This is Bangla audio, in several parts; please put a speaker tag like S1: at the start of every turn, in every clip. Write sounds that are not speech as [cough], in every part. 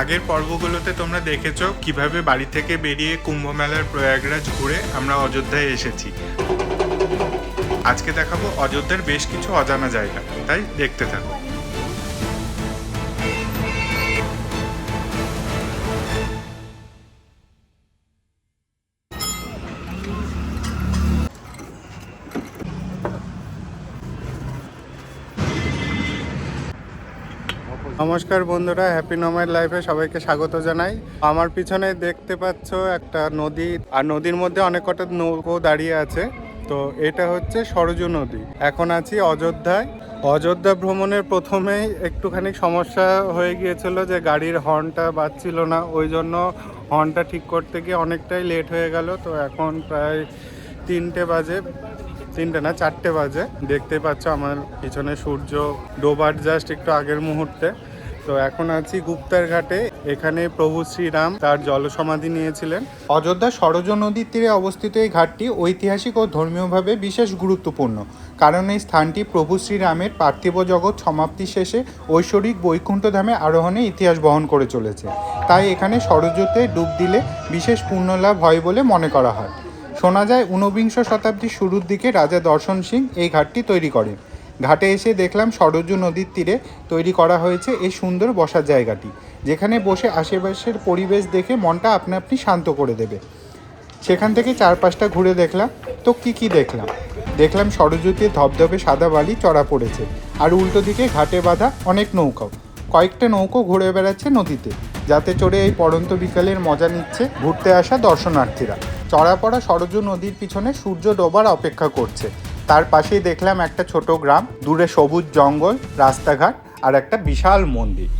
S1: আগের পর্বগুলোতে তোমরা দেখেছ কীভাবে বাড়ি থেকে বেরিয়ে কুম্ভ মেলার প্রয়াগরাজ ঘুরে আমরা অযোধ্যায় এসেছি। আজকে দেখাবো অযোধ্যার বেশ কিছু অজানা জায়গা, তাই দেখতে থাকো। নমস্কার বন্ধুরা হ্যাপি নোম্যাড লাইফে সবাইকে স্বাগত জানাই। আমার পিছনে দেখতে পাচ্ছ একটা নদী, আর নদীর মধ্যে অনেক কটা নৌকো দাঁড়িয়ে আছে। তো এটা হচ্ছে সরজু নদী। এখন আছি অযোধ্যায়। অযোধ্যা ভ্রমণের প্রথমেই একটুখানি সমস্যা হয়ে গিয়েছিল যে গাড়ির হর্নটা বাজছিল না, ওই জন্য হর্নটা ঠিক করতে গিয়ে অনেকটাই লেট হয়ে গেল। তো এখন প্রায় তিনটে বাজে। তিনটে না, চারটে বাজে। দেখতে পাচ্ছ আমার পিছনে সূর্য। ডোবার জাস্ট একটু আগের মুহূর্তে। তো এখন আছি গুপ্তার ঘাটে। এখানে প্রভু শ্রীরাম তার জলসমাধি নিয়েছিলেন। অযোধ্যা সরজ নদীর তীরে অবস্থিত এই ঘাটটি ঐতিহাসিক ও ধর্মীয়ভাবে বিশেষ গুরুত্বপূর্ণ। কারণ এই স্থানটি প্রভু শ্রীরামের পার্থিব জগৎ সমাপ্তি শেষে ঐশ্বরিক বৈকুণ্ঠ ধামে আরোহণে ইতিহাস বহন করে চলেছে। তাই এখানে সরজতে ডুব দিলে বিশেষ পুণ্যলাভ হয় বলে মনে করা হয়। শোনা যায়, ঊনবিংশ শতাব্দীর শুরুর দিকে রাজা দর্শন সিং এই ঘাটটি তৈরি করেন। ঘাটে এসে দেখলাম সরজু নদীর তীরে তৈরি করা হয়েছে এই সুন্দর বসার জায়গাটি, যেখানে বসে আশেপাশের পরিবেশ দেখে মনটা আপনা আপনি শান্ত করে দেবে। সেখান থেকে চারপাশটা ঘুরে দেখলাম, তো কি কি দেখলাম? দেখলাম সরজুতে ধবধবে সাদা বালি চড়া পড়েছে, আর উল্টো দিকে ঘাটে বাঁধা অনেক নৌকাও কয়েকটা নৌকো ঘুরে বেড়াচ্ছে নদীতে, যাতে চড়ে এই পড়ন্ত বিকালের মজা নিচ্ছে ঘুরতে আসা দর্শনার্থীরা। চড়া পড়া সরজু নদীর পিছনে সূর্য ডোবার অপেক্ষা করছে। তার পাশেই দেখলাম একটা ছোট গ্রাম, দূরে সবুজ জঙ্গল, রাস্তাঘাট আর একটা বিশাল মন্দির।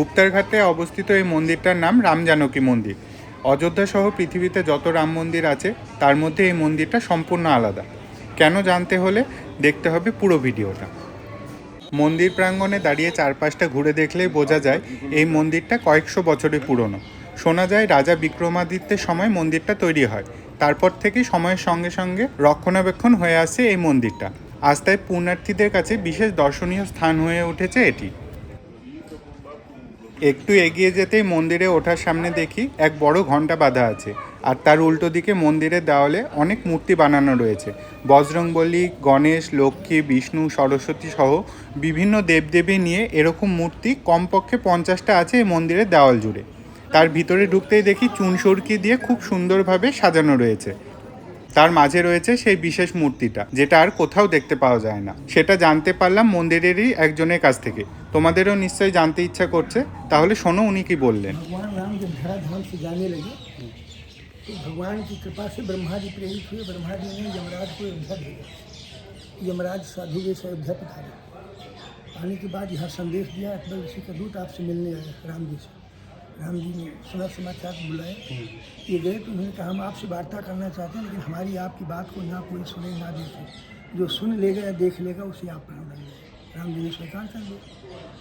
S1: গুপ্তার ঘাটে অবস্থিত এই মন্দিরটার নাম রামজানকী মন্দির। অযোধ্যা সহ পৃথিবীতে যত রাম মন্দির আছে, তার মধ্যে এই মন্দিরটা সম্পূর্ণ আলাদা। কেন জানতে হলে দেখতে হবে পুরো ভিডিওটা। মন্দির প্রাঙ্গণে দাঁড়িয়ে চারপাশটা ঘুরে দেখলেই বোঝা যায়, এই মন্দিরটা কয়েকশো বছরের পুরনো। শোনা যায় রাজা বিক্রমাদিত্যের সময় মন্দিরটা তৈরি হয়। তারপর থেকে সময়ের সঙ্গে সঙ্গে রক্ষণাবেক্ষণ হয়ে আসছে এই মন্দিরটা। আজ তাই পুণ্যার্থীদের কাছে বিশেষ দর্শনীয় স্থান হয়ে উঠেছে এটি। একটু এগিয়ে যেতেই মন্দিরে ওঠার সামনে দেখি এক বড় ঘণ্টা বাঁধা আছে আর তার উল্টো দিকে মন্দিরের দেওয়ালে অনেক মূর্তি বানানো রয়েছে। বজরংবলী, গণেশ, লক্ষ্মী, বিষ্ণু, সরস্বতী সহ বিভিন্ন দেবদেবী নিয়ে এরকম মূর্তি কমপক্ষে পঞ্চাশটা আছে এই মন্দিরের দেওয়াল জুড়ে। তার ভিতরে ঢুকতেই দেখি চুনসুরকি দিয়ে খুব সুন্দরভাবে সাজানো রয়েছে। তার মাঝে রয়েছে সেই বিশেষ মূর্তিটা যেটা আর কোথাও দেখতে পাওয়া যায় না সেটা জানতে পারলাম মন্দিরেরই একজনের কাছ থেকে তোমাদেরও নিশ্চয়ই জানতে ইচ্ছা করছে তাহলে শোনো উনি কি বললেন
S2: भगवान राम जब धराधाम से जाने लगे तो भगवान की कृपा से ब्रह्मा जी प्रेरित हुए ब्रह्मा जी ने यमराज को अयोध्या भेजा यमराज साधु वे से अयोध्या पधारे आने के बाद यहाँ संदेश दिया अकबर ऋषि का दूत आपसे मिलने आया राम जी से राम जी ने सुना समाचार बुलाए। ये गए तो उन्होंने कहा, हम आपसे वार्ता करना चाहते हैं, लेकिन हमारी आपकी बात को ना कोई सुने, ना देखे। जो सुन लेगा या देख लेगा, उसे आप प्राण देंगे राम जी ने स्वीकार कर लिया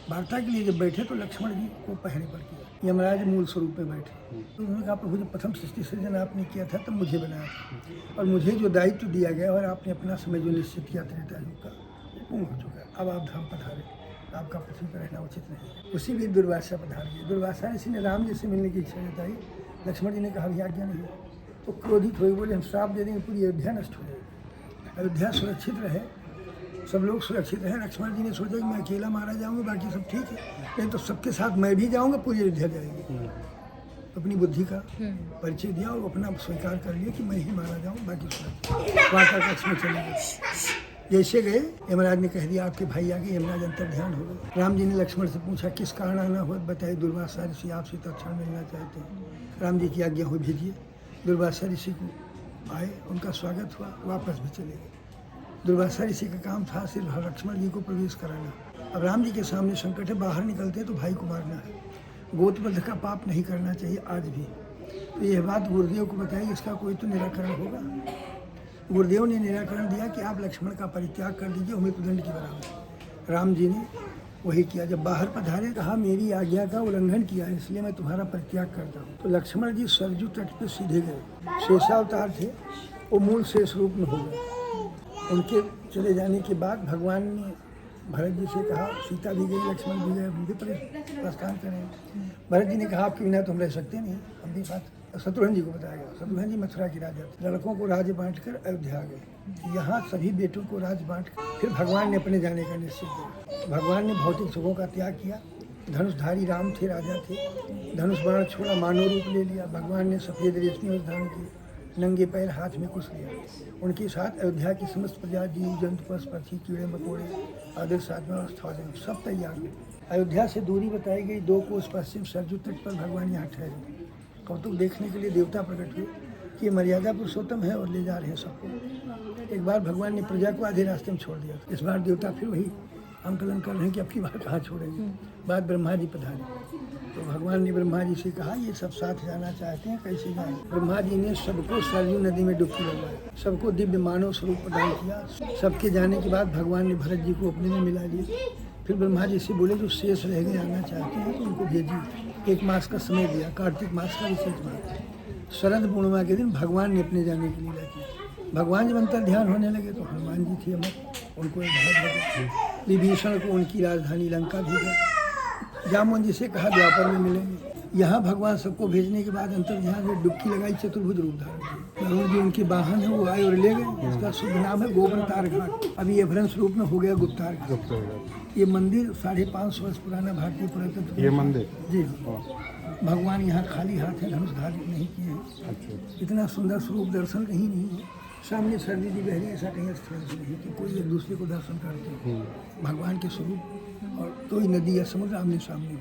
S2: वार्ता के लिए जब बैठे तो लक्ष्मण जी को पहरे पर किया। यमराज मूल स्वरूप में बैठे। तो उन्होंने कहा, प्रभु जब प्रथम सृष्टि सृजन आपने किया था, तब मुझे बनाया था। और मुझे जो दायित्व दिया गया, और आपने अपना समय जो निश्चित किया त्रेता युग का, वो पूर्ण हो चुका है। अब आप धाम पधारे। आपका पृथ्वी पर रहना उचित नहीं है। उसी भी दुर्वासा पधार गए दुर्वासा ऋषि ने राम जी से मिलने की इच्छा जताई। लक्ष्मण जी ने कहा अभी आज्ञा नहीं है। तो क्रोधित हुए बोले हम श्राप दे देंगे पूरी अयोध्या नष्ट हो जाएगी। अयोध्या सुरक्षित रहे सब लोग सुरक्षित रहे। लक्ष्मण जी ने सोचा कि मैं अकेला मारा जाऊँगा बाकी सब ठीक है। नहीं तो सबके साथ मैं भी जाऊँगा पूरी अयोध्या जाएगी। अपनी बुद्धि का परिचय दिया और अपना स्वीकार कर लिया कि मैं ही मारा जाऊँ बाकी सुरक्षित [laughs] वार्ता कक्ष में चले गए। जैसे गए, यमराज ने कह दिया, आपके भाई आगे यमराज अंतर ध्यान हो गए। राम जी ने लक्ष्मण से पूछा, किस कारण आना हो बताए, दुर्वासा ऋषि आपसे तत्क्षण मिलना चाहते हैं। राम जी की आज्ञा हो भेजिए। दुर्वासा ऋषि को आए, उनका स्वागत हुआ, वापस भी चले गए। दुर्वासा ऋषि का काम था सिर्फ़ लक्ष्मण जी को प्रवेश कराना। अब राम जी के सामने संकट है, बाहर निकलते हैं तो भाई को मारना है। गोतबद्ध का पाप नहीं करना चाहिए आज भी। तो यह बात गुरुदेव को बताई इसका कोई तो निराकरण होगा? गुरुदेव ने निराकरण दिया कि आप लक्ष्मण का परित्याग कर दीजिए मृत्युदंड की बराबर। राम जी ने वही किया। जब बाहर पधारे, कहा, मेरी आज्ञा का उल्लंघन किया इसलिए मैं तुम्हारा परित्याग करता हूँ। तो लक्ष्मण जी सरजू तट पे सीधे गए। शेषावतार थे, वो मूल शेष रूप में हो गए। उनके चले जाने के बाद भगवान ने भरत जी से कहा, सीता भी गई, लक्ष्मण भी गए, हम भी प्रस्थान करें। भरत जी ने कहा आपके बिना तो हम रह सकते नहीं, हम भी बात शत्रुघ्न जी को बताया गया। शत्रुघ्न जी मथुरा के राजा लड़कों को राज बांट कर अयोध्या गए। यहाँ सभी बेटों को राज बांट फिर भगवान ने अपने जाने का निश्चय किया। भगवान ने भौतिक सुखों का त्याग किया। धनुषधारी राम थे, राजा थे। धनुष बाण छोड़ा मानव रूप ले लिया। भगवान ने सफ़ेद रेशमी वस्त्र धारण किए। नंगे पैर हाथ में कुछ लिया। उनके साथ अयोध्या की समस्त प्रजा, जीव, जंतु, पशु कीड़े, मकोड़े आदर साधना और स्थान सब तैयार अयोध्या से दूरी बताई गई दो कोस पश्चिम सरजू तट पर भगवान यहाँ ठहरे। कौतुक देखने के लिए देवता प्रकट हुए कि ये मर्यादा पुरुषोत्तम है और ले जा रहे हैं सबको। एक बार भगवान ने प्रजा को आधे रास्ते में छोड़ दिया। इस बार देवता फिर वही आंकलन कर रहे हैं कि अब की बार कहाँ छोड़ेंगे? बाद ब्रह्मा जी पधारे। तो भगवान ने ब्रह्मा जी से कहा ये सब साथ जाना चाहते हैं कैसे जाए? ब्रह्मा जी ने सबको सरयू नदी में डुबकी लगवाई। सबको दिव्य मानव स्वरूप प्रदान किया। सबके जाने के बाद भगवान ने भरत जी को अपने में मिला लिया फिर ब्रह्मा जी से बोले जो शेष रह गए आना चाहते हैं तो उनको भेजिए। एक मास का समय दिया, कार्तिक मास का विशेष मास। शरद पूर्णिमा के दिन भगवान ने अपने जाने की लीला की। भगवान जब अंतर ध्यान होने लगे तो हनुमान जी थे अमर, उनको एक विभीषण को उनकी राजधानी लंका भेजा। जामुन जी से कहा, द्वापर में मिलेंगे। यहाँ भगवान सबको भेजने के बाद अंतर ध्यान में डुबकी लगाई चतुर्भुज रूप धारण किया। जी उनके वाहन है वो आए और ले गए। इसका शुभ नाम है गोवंतार घाट अभी एवरेंस रूप में हो गया गुप्तार घाट ये मंदिर साढ़े पाँच सौ वर्ष पुराना भारतीय पुरातत्व
S1: ये मंदिर?
S2: जी। हाँ। भगवान यहाँ खाली हाथ है धनुष धारित नहीं किए हैं।
S1: अच्छा।
S2: इतना सुंदर स्वरूप दर्शन कहीं नहीं है। सामने सर्दी जी बहरी ऐसा कहीं स्थल से नहीं कि कोई एक दूसरे को दर्शन करते हो। भगवान के स्वरूप और कोई नदी या समुद्र आमने सामने हो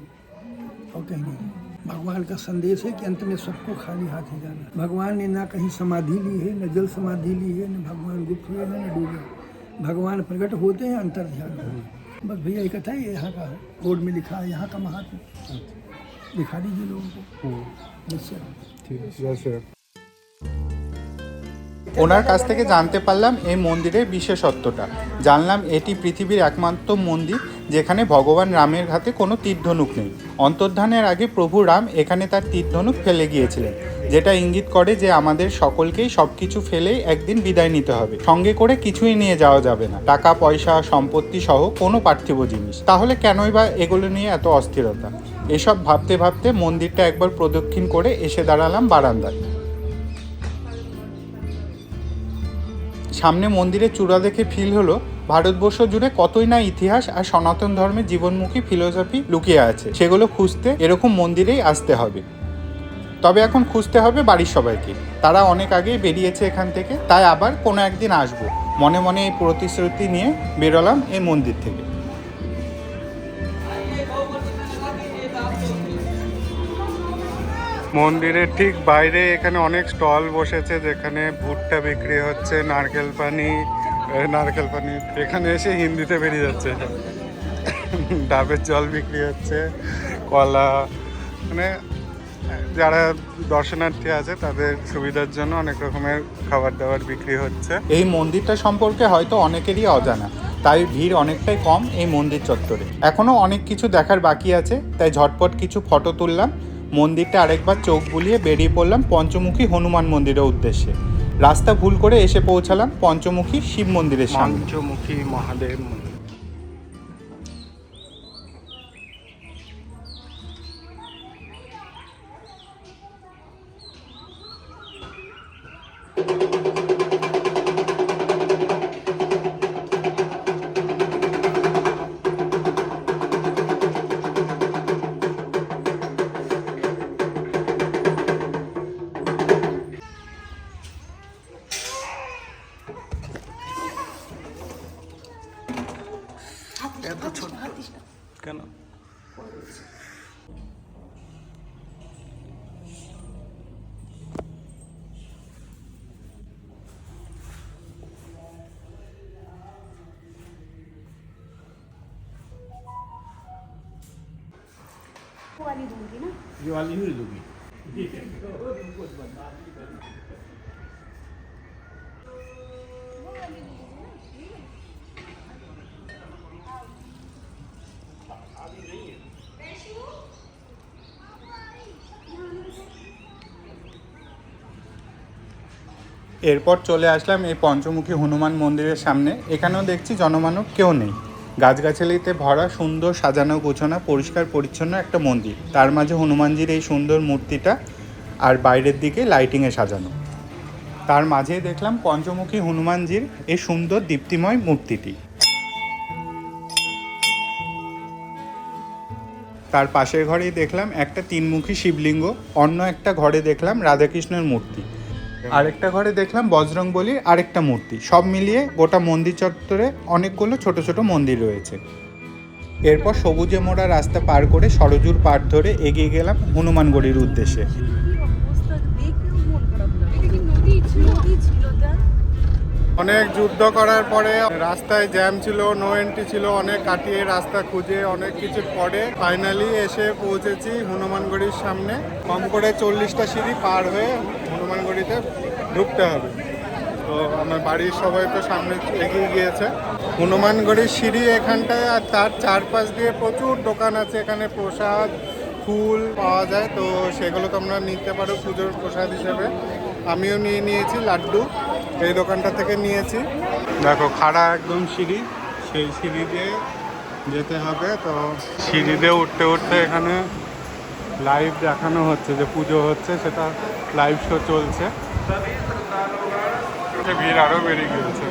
S2: और कहीं नहीं। भगवान का संदेश है कि अंत में सबको खाली हाथ ही जाना। भगवान ने ना कहीं समाधि ली है न जल समाधि ली है न भगवान गुप्त हुए हैं न डूबे। भगवान प्रकट होते हैं अंतर ध्यान बस भैया एक कथा है यहाँ का है बोर्ड में लिखा है यहाँ का महात्मा। अच्छा। दिखा दीजिए लोगों को।
S1: हाँ। ठीक है ওনার কাছ থেকে জানতে পারলাম এই মন্দিরের বিশেষত্বটা। জানলাম এটি পৃথিবীর একমাত্র মন্দির, যেখানে ভগবান রামের হাতে কোনো তীরধনুক নেই। অন্তর্ধানের আগে প্রভু রাম এখানে তার তীরধনুক ফেলে গিয়েছিলেন, যেটা ইঙ্গিত করে যে আমাদের সকলকেই সব কিছু ফেলেই একদিন বিদায় নিতে হবে। সঙ্গে করে কিছুই নিয়ে যাওয়া যাবে না। টাকা, পয়সা, সম্পত্তি সহ কোনো পার্থিব জিনিস। তাহলে কেনই বা এগুলো নিয়ে এত অস্থিরতা? এসব ভাবতে ভাবতে মন্দিরটা একবার প্রদক্ষিণ করে এসে দাঁড়ালাম বারান্দায়। সামনে মন্দিরের চূড়া দেখে ফিল হলো ভারতবর্ষ জুড়ে কতই না ইতিহাস আর সনাতন ধর্মের জীবনমুখী ফিলোসফি লুকিয়ে আছে। সেগুলো খুঁজতে এরকম মন্দিরেই আসতে হবে। তবে এখন খুঁজতে হবে বাড়ির সবাইকে। তারা অনেক আগেই বেরিয়েছে এখান থেকে, তাই আবার কোনো একদিন আসব। মনে মনে এই প্রতিশ্রুতি নিয়ে বেরোলাম এই মন্দির থেকে। মন্দিরের ঠিক বাইরে এখানে অনেক স্টল বসেছে যেখানে ভুট্টা বিক্রি হচ্ছে, নারকেল পানি নারকেল পানি। এখানে এসে হিন্দিতে বেরিয়ে যাচ্ছে। ডাবের জল বিক্রি হচ্ছে, কলা। মানে যারা দর্শনার্থী আছে তাদের সুবিধার জন্য অনেক রকমের খাবার দাবার বিক্রি হচ্ছে। এই মন্দিরটা সম্পর্কে হয়তো অনেকেরই অজানা, তাই ভিড় অনেকটাই কম এই মন্দির চত্বরে। এখনও অনেক কিছু দেখার বাকি আছে, তাই ঝটপট কিছু ফটো তুললাম। মন্দিরটা আরেকবার চোখ বুলিয়ে বেরিয়ে পড়লাম পঞ্চমুখী হনুমান মন্দিরের উদ্দেশ্যে। রাস্তা ভুল করে এসে পৌঁছালাম পঞ্চমুখী শিব মন্দিরের সামনে।
S3: পঞ্চমুখী মহাদেব মন্দির। এত ছোট কেন वाली दूंगी ना
S4: ये वाली ही दूंगी
S1: এরপর চলে আসলাম এই পঞ্চমুখী হনুমান মন্দিরের সামনে। এখানেও দেখছি জনমানব কেউ নেই। গাছগাছালিতে ভরা, সুন্দর সাজানো, গোছানো, পরিষ্কার, পরিচ্ছন্ন একটা মন্দির। তার মাঝে হনুমানজির এই সুন্দর মূর্তিটা আর বাইরের দিকে লাইটিংয়ে সাজানো। তার মাঝেই দেখলাম পঞ্চমুখী হনুমানজির এই সুন্দর দীপ্তিময় মূর্তিটি। তার পাশের ঘরেই দেখলাম একটা তিনমুখী শিবলিঙ্গ, অন্য একটা ঘরে দেখলাম রাধাকৃষ্ণের মূর্তি। আরেকটা ঘরে দেখলাম বজরং বলির আরেকটা মূর্তি। সব মিলিয়ে গোটা মন্দির চত্বরে অনেকগুলো ছোট ছোট মন্দির রয়েছে। এরপর সবুজে মোড়া রাস্তা পার করে সরজুর পাড় ধরে এগিয়ে গেলাম হনুমানগড়ির উদ্দেশ্যে। অনেক যুদ্ধ করার পরে রাস্তায় জ্যাম ছিল নো এন্ট্রি ছিল, অনেক কাটিয়ে রাস্তা খুঁজে অনেক কিছু পরে ফাইনালি এসে পৌঁছেছি হনুমানগড়ির সামনে। কম করে চল্লিশটা সিঁড়ি পার হয়ে হনুমানগড়িতে ঢুকতে হবে। তো আমার বাড়ির সবাই তো সামনে এগিয়ে গিয়েছে। হনুমানগড়ির সিঁড়ি এখানটায় আর তার চারপাশ দিয়ে প্রচুর দোকান আছে। এখানে প্রসাদ, ফুল পাওয়া যায়। তো সেগুলো তোমরা নিতে পারো পুজোর প্রসাদ হিসেবে। আমিও নিয়ে নিয়েছি লাড্ডু। এই দোকানটা থেকে নিয়েছি। দেখো, খাড়া একদম সিঁড়ি। সেই সিঁড়ি দিয়ে যেতে হবে। তো সিঁড়ি দিয়ে উঠতে উঠতে এখানে লাইভ দেখানো হচ্ছে যে পুজো হচ্ছে। সেটা লাইভ শো চলছে। ভিড় আরও বেড়ে গিয়েছে।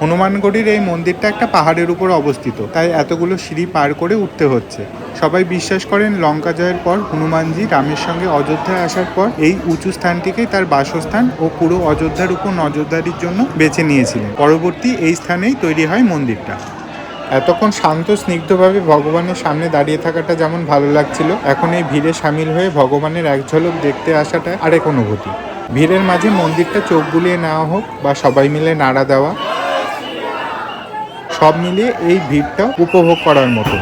S1: হনুমানগড়ির এই মন্দিরটা একটা পাহাড়ের উপর অবস্থিত, তাই এতগুলো সিঁড়ি পার করে উঠতে হচ্ছে। সবাই বিশ্বাস করেন লঙ্কা জয়ের পর হনুমানজি রামের সঙ্গে অযোধ্যায় আসার পর এই উঁচু স্থানটিকেই তার বাসস্থান ও পুরো অযোধ্যার উপর নজরদারির জন্য বেছে নিয়েছিলেন। পরবর্তী এই স্থানেই তৈরি হয় মন্দিরটা। এতক্ষণ শান্ত, স্নিগ্ধভাবে ভগবানের সামনে দাঁড়িয়ে থাকাটা যেমন ভালো লাগছিল, এখন এই ভিড়ে সামিল হয়ে ভগবানের এক ঝলক দেখতে আসাটা আরেক অনুভূতি। ভিড়ের মাঝে মন্দিরটা চোখ বুলিয়ে নেওয়া হোক বা সবাই মিলে নাড়া দেওয়া, সব মিলিয়ে এই ভিড়টা উপভোগ করার মতো।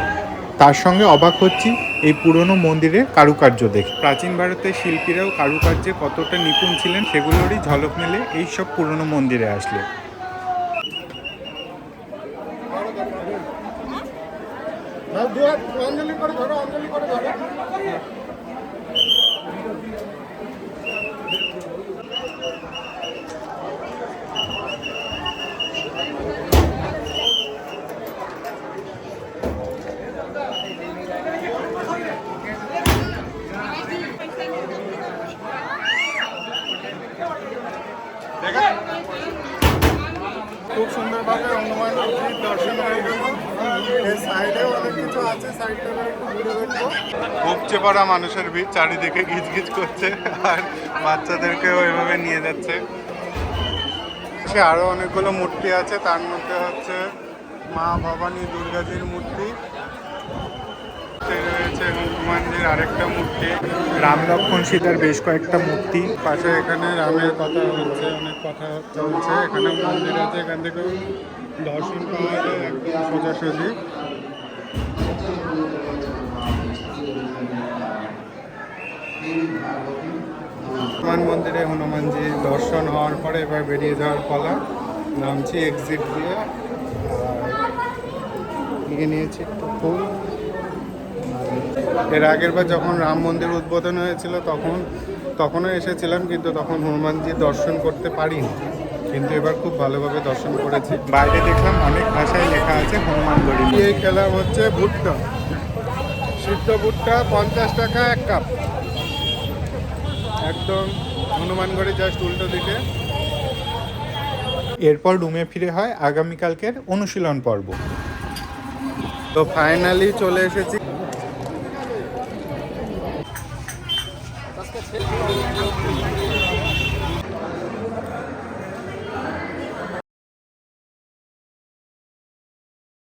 S1: তার সঙ্গে অবাক হচ্ছি এই পুরনো মন্দিরের কারুকার্য দেখে। প্রাচীন ভারতের শিল্পীরাও কারুকার্যে কতটা নিপুণ ছিলেন, সেগুলোরই ঝলক মেলে এই সব পুরনো মন্দিরে আসলে অঞ্জলি করে ধরো অঞ্জলি করে ধরো খুব সুন্দরভাবে হনুমান মূর্তির দর্শন হয়ে গেল এর সাইডেও অনেক কিছু আছে সাইডটা একটু ঘুরে দেখব পড়া মানুষের ভিড় চারিদিকে গিজ গিজ করছে আর বাচ্চাদেরকেও এভাবে নিয়ে যাচ্ছে। সে আরও অনেকগুলো মূর্তি আছে তার মধ্যে হচ্ছে মা ভবানী দুর্গাজির মূর্তি। রয়েছে হনুমানজির আরেকটা মূর্তি। রাম লক্ষ্মণ সীতার বেশ কয়েকটা মূর্তি। পাশে এখানে রামের কথা হচ্ছে অনেক কথা চলছে। এখানে মন্দির আছে এখান থেকে দর্শন পাওয়া যায় একদম সোজাসুজি। হনুমান মন্দিরে হনুমানজি দর্শন হওয়ার পরে এবার বেরিয়ে যাওয়ার পালা। নামছি এক্সিট দিয়ে। নিয়ে নিয়েছি একটু ফুল। এর আগের বার যখন রাম মন্দির উদ্বোধন হয়েছিল তখন, তখনও এসেছিলাম, কিন্তু তখন হনুমানজি দর্শন করতে পারিনি। কিন্তু এবার খুব ভালোভাবে দর্শন করেছি। বাইরে দেখলাম অনেক ভাষায় লেখা আছে হনুমানগড়ি এই খেলা হচ্ছে ভুট্টা। সিদ্ধ ভুট্টা পঞ্চাশ টাকা এক কাপ। একদম হনুমানগড়ে জাস্ট উল্টো দিকে। এরপর রুমে ফিরে হয় আগামীকালকের অনুশীলন পর্ব। তো ফাইনালি চলে এসেছি।